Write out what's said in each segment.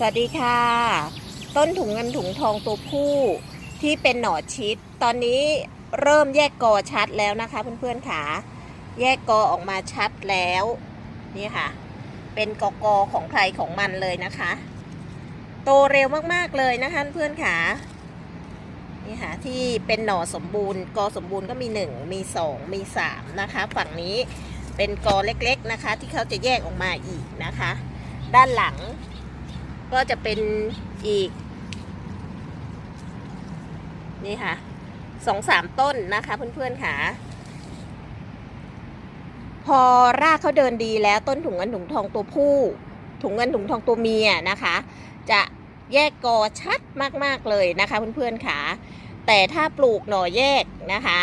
สวัสดีค่ะ ต้นถุงเงินถุงทองตัวผู้ที่เป็นหนอชิด ตอนนี้เริ่มแยกกอชัดแล้วนะคะเพื่อนๆค่ะ แยกกอออกมาชัดแล้ว นี่ค่ะ เป็นกอกอของใครของมันเลยนะคะ โตเร็วมากๆเลยนะคะเพื่อนๆค่ะนี่ค่ะที่เป็นหน่อสมบูรณ์ กอสมบูรณ์ก็มีหนึ่งมีสองมีสามนะคะ ฝั่งนี้เป็นกอเล็กๆนะคะ ที่เขาจะแยกออกมาอีกนะคะ ด้านหลัง ก็จะเป็นอีก นี่ค่ะสองสามต้นนะคะเพื่อนๆค่ะ พอรากเขาเดินดีแล้วต้นถุงเงินถุงทองตัวผู้ ถุงเงินถุงทองตัวเมียนะคะ จะแยกกอชัดมากๆเลยนะคะเพื่อนๆค่ะ แต่ถ้าปลูกหน่อแยกนะคะ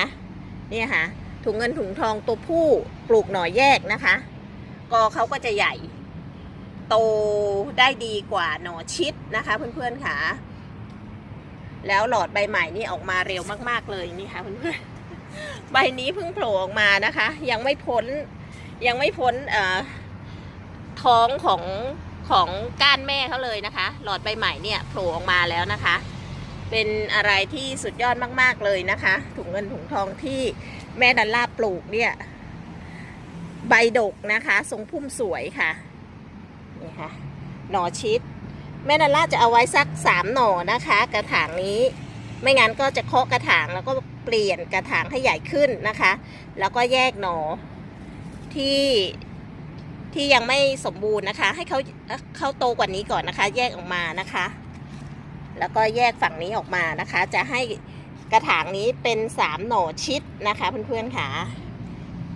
นี่ค่ะถุงเงินถุงทองตัวผู้ปลูกหน่อแยกนะคะ กอเขาก็จะใหญ่ โตได้ดีกว่าหน่อชิดนะคะเพื่อนๆค่ะ แล้วหลอดใบใหม่นี่ออกมาเร็วมากๆเลยนี่ค่ะเพื่อนๆใบนี้เพิ่งโผล่ออกมานะคะ ยังไม่พ้นยังไม่พ้นเอ่อท้องของของก้านแม่เขาเลยนะคะ หลอดใบใหม่เนี่ยโผล่ออกมาแล้วนะคะ เป็นอะไรที่สุดยอดมากๆเลยนะคะ ถุงเงินถุงทองที่แม่ดันลาปลูกเนี่ย ใบดกนะคะ ทรงพุ่มสวยค่ะ นี่ค่ะหน่อชิด แม่นันล่าจะเอาไว้สักสามหน่อนะคะ กระถางนี้ ไม่งั้นก็จะเคาะกระถางแล้วก็เปลี่ยนกระถางให้ใหญ่ขึ้นนะคะ แล้วก็แยกหน่อที่ที่ยังไม่สมบูรณ์นะคะ ให้เขาเขาโตกว่านี้ก่อนนะคะ แยกออกมานะคะ แล้วก็แยกฝั่งนี้ออกมานะคะ จะให้กระถางนี้เป็นสามหน่อชิดนะคะเพื่อนๆค่ะ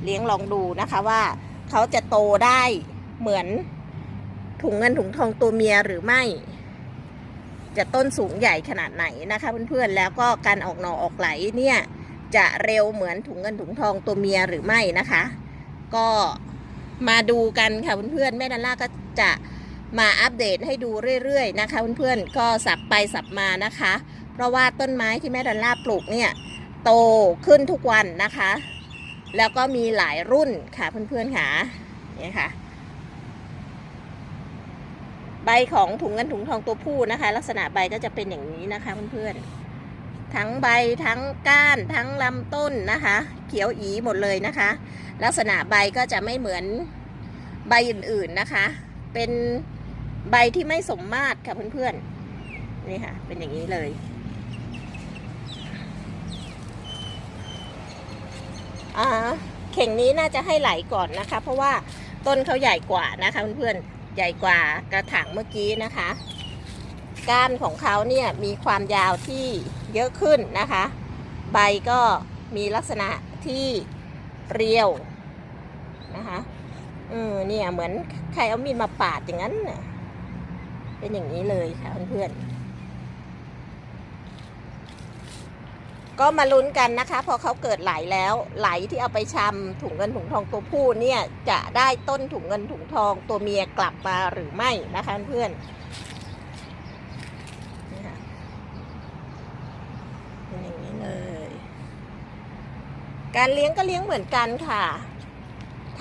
เลี้ยงลองดูนะคะว่าเขาจะโตได้เหมือน ถุงเงินถุงทองตัวเมียหรือไม่ จะต้นสูงใหญ่ขนาดไหนนะคะเพื่อนๆแล้วก็การออกหน่อออกไหลเนี่ยจะเร็วเหมือนถุงเงินถุงทองตัวเมียหรือไม่นะคะ ก็มาดูกันค่ะเพื่อนๆแม่ดันล่าก็จะมาอัปเดตให้ดูเรื่อยๆนะคะเพื่อนๆก็สับไปสับมานะคะ เพราะว่าต้นไม้ที่แม่ดันล่าปลูกเนี่ยโตขึ้นทุกวันนะคะ แล้วก็มีหลายรุ่นค่ะเพื่อนๆค่ะนี่ค่ะ ใบของถุงเงินถุงทองตัวผู้นะคะ ลักษณะใบก็จะเป็นอย่างนี้นะคะเพื่อนๆทั้งใบทั้งก้าน ทั้งลำต้นนะคะ เขียวอีหมดเลยนะคะ ลักษณะใบก็จะไม่เหมือนใบอื่นๆนะคะ เป็นใบที่ไม่สมมาตรค่ะเพื่อนๆนี่ค่ะ เป็นอย่างนี้เลย อ่าเข่งนี้น่าจะให้ไหลก่อนนะคะ เพราะว่าต้นเขาใหญ่กว่านะคะเพื่อนๆ ใหญ่กว่ากระถางเมื่อกี้นะคะ ก้านของเขาเนี่ยมีความยาวที่เยอะขึ้นนะคะ ใบก็มีลักษณะที่เรียวนะคะเออเนี่ยเหมือนใครเอามีดมาปาดอย่างนั้นเป็นอย่างนี้เลยค่ะเพื่อนๆ ก็มาลุ้นกันนะคะ พอเขาเกิดไหลแล้ว ไหลที่เอาไปชำถุงเงินถุงทองตัวผู้เนี่ยจะได้ต้นถุงเงินถุงทองตัวเมียกลับมาหรือไม่นะคะเพื่อนนี่ค่ะเป็นอย่างนี้เลย การเลี้ยงก็เลี้ยงเหมือนกันค่ะ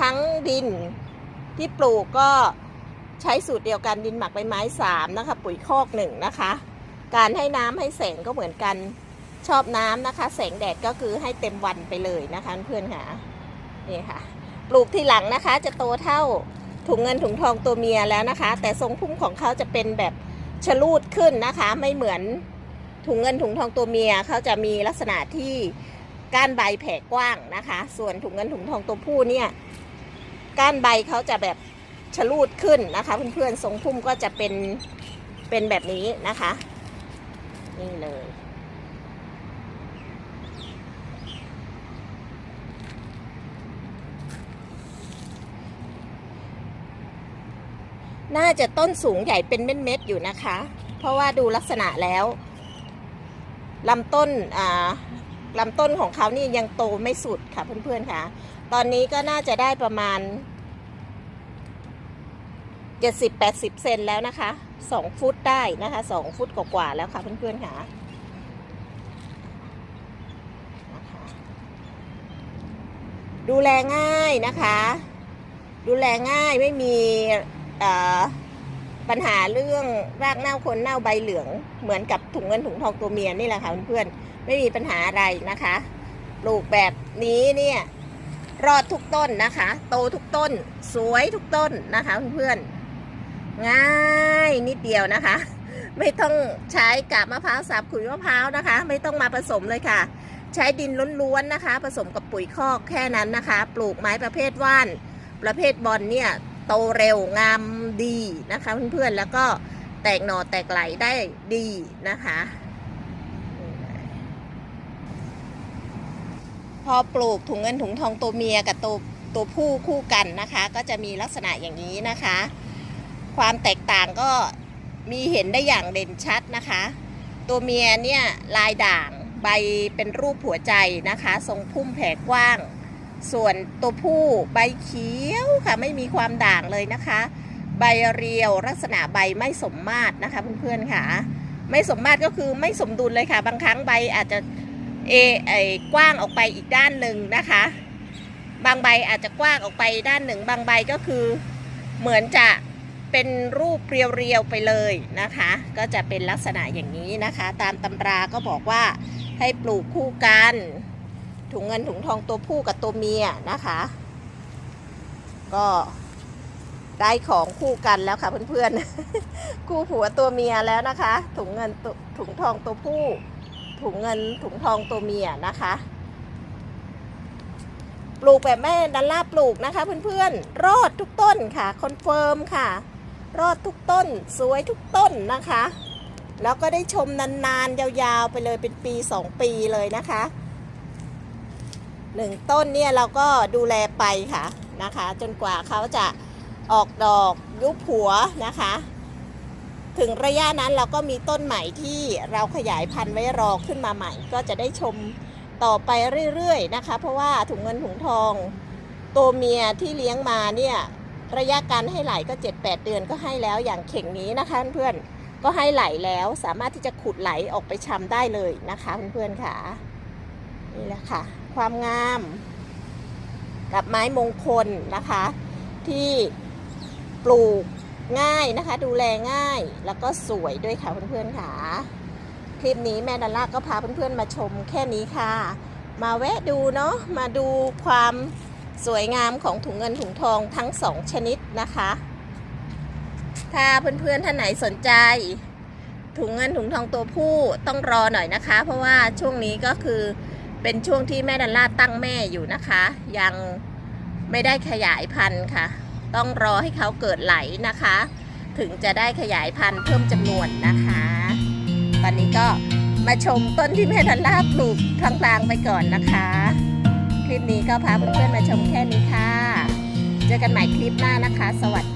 ทั้งดินที่ปลูกก็ใช้สูตรเดียวกันดินหมักใบไม้สามนะคะ ปุ๋ยคอกหนึ่งนะคะ การให้น้ำให้แสงก็เหมือนกัน ชอบน้ำนะคะ แสงแดดก็คือให้เต็มวันไปเลยนะคะเพื่อนค่ะนี่ค่ะ ปลูกทีหลังนะคะ จะโตเท่าถุงเงินถุงทองตัวเมียแล้วนะคะ แต่ทรงพุ่มของเขาจะเป็นแบบชะลูดขึ้นนะคะ ไม่เหมือนถุงเงินถุงทองตัวเมียเขาจะมีลักษณะที่ก้านใบแผ่กว้างนะคะ ส่วนถุงเงินถุงทองตัวผู้เนี่ยก้านใบเขาจะแบบชะลูดขึ้นนะคะ เพื่อนๆทรงพุ่มก็จะเป็นเป็นแบบนี้นะคะ นี่เลย น่าจะต้นสูงใหญ่เป็นเม็ดๆอยู่นะคะ เพราะว่าดูลักษณะแล้วลำต้นอ่าลำต้นของเขานี่ยังโตไม่สุดค่ะเพื่อนๆค่ะ ตอนนี้ก็น่าจะได้ประมาณ70-80เซนแล้วนะคะ2ฟุตได้นะคะ2ฟุตกว่าๆแล้วค่ะเพื่อนๆค่ะดูแลง่ายนะคะ ดูแลง่ายไม่มี ปัญหาเรื่องรากเน่าคนเน่าใบเหลือง เหมือนกับถุงเงินถุงทองตัวเมียนี่แหละค่ะเพื่อนๆไม่มีปัญหาอะไรนะคะปลูกแบบนี้เนี่ยรอดทุกต้นนะคะ โตทุกต้น สวยทุกต้นนะคะเพื่อนๆง่ายนิดเดียวนะคะ ไม่ต้องใช้กาบมะพร้าวสับขุยมะพร้าวนะคะ ไม่ต้องมาผสมเลยค่ะ ใช้ดินล้วนๆนะคะ ผสมกับปุ๋ยคอกแค่นั้นนะคะ ปลูกไม้ประเภทว่าน ประเภทบอลเนี่ย โตเร็วงามดีนะคะเพื่อนๆแล้วก็แตกหน่อแตกไหลได้ดีนะคะ พอปลูกถุงเงินถุงทองตัวเมียกับตัวตัวผู้คู่กันนะคะ ก็จะมีลักษณะอย่างนี้นะคะ ความแตกต่างก็มีเห็นได้อย่างเด่นชัดนะคะ ตัวเมียเนี่ยลายด่างใบเป็นรูปหัวใจนะคะ ทรงพุ่มแผ่กว้าง ส่วนตัวผู้ใบเขียวค่ะไม่มีความด่างเลยนะคะ ใบเรียวลักษณะใบไม่สมมาตรนะคะเพื่อนๆค่ะ ไม่สมมาตรก็คือไม่สมดุลเลยค่ะ บางครั้งใบอาจจะเอไอกว้างออกไปอีกด้านหนึ่งนะคะ บางใบอาจจะกว้างออกไปด้านหนึ่ง บางใบก็คือเหมือนจะเป็นรูปเรียวๆไปเลยนะคะ ก็จะเป็นลักษณะอย่างนี้นะคะ ตามตำราก็บอกว่าให้ปลูกคู่กัน ถุงเงินถุงทองตัวผู้กับตัวเมียนะคะ ก็ได้ของคู่กันแล้วค่ะเพื่อนๆ คู่ผัวตัวเมียแล้วนะคะ ถุงเงินถุงทองตัวผู้ ถุงเงินถุงทองตัวเมียนะคะ ปลูกแบบแม่ดันล่าปลูกนะคะเพื่อนๆ รอดทุกต้นค่ะคอนเฟิร์มค่ะ รอดทุกต้นสวยทุกต้นนะคะ แล้วก็ได้ชมนานๆ ยาวๆไปเลยเป็นปี 2 ปีเลยนะคะ หนึ่งต้นเนี่ยเราก็ดูแลไปค่ะนะคะ จนกว่าเขาจะออกดอกยุบหัวนะคะ ถึงระยะนั้นเราก็มีต้นใหม่ที่เราขยายพันธุ์ไว้รอขึ้นมาใหม่ ก็จะได้ชมต่อไปเรื่อยๆนะคะ เพราะว่าถุงเงินถุงทองตัวเมียที่เลี้ยงมาเนี่ยระยะการให้ไหลก็ 7-8 เดือนก็ให้แล้วอย่างเข่งนี้นะคะเพื่อนๆก็ให้ไหลแล้วสามารถที่จะขุดไหลออกไปชำได้เลยนะคะเพื่อนๆค่ะนี่แหละค่ะ ความงาม กับไม้มงคลนะคะ ที่ปลูกง่ายนะคะ ดูแลง่ายแล้วก็สวยด้วยค่ะเพื่อนๆค่ะ คลิปนี้แม่ดัลล่าก็พาเพื่อนๆมาชมแค่นี้ค่ะ มาแวะดูเนาะมาดูความสวยงามของถุงเงินถุงทองทั้งสองชนิดนะคะ ถ้าเพื่อนๆท่านไหนสนใจ ถุงเงินถุงทองตัวผู้ต้องรอหน่อยนะคะ เพราะว่าช่วงนี้ก็คือ เป็นช่วงที่แม่ดัลล่าตั้งแม่อยู่นะคะ ยังไม่ได้ขยายพันธุ์ค่ะ ต้องรอให้เขาเกิดไหลนะคะ ถึงจะได้ขยายพันธุ์เพิ่มจำนวนนะคะ ตอนนี้ก็มาชมต้นที่แม่ดัลล่าปลูกพลางๆไปก่อนนะคะ คลิปนี้ก็พาเพื่อนๆมาชมแค่นี้ค่ะ เจอกันใหม่คลิปหน้านะคะ สวัสดี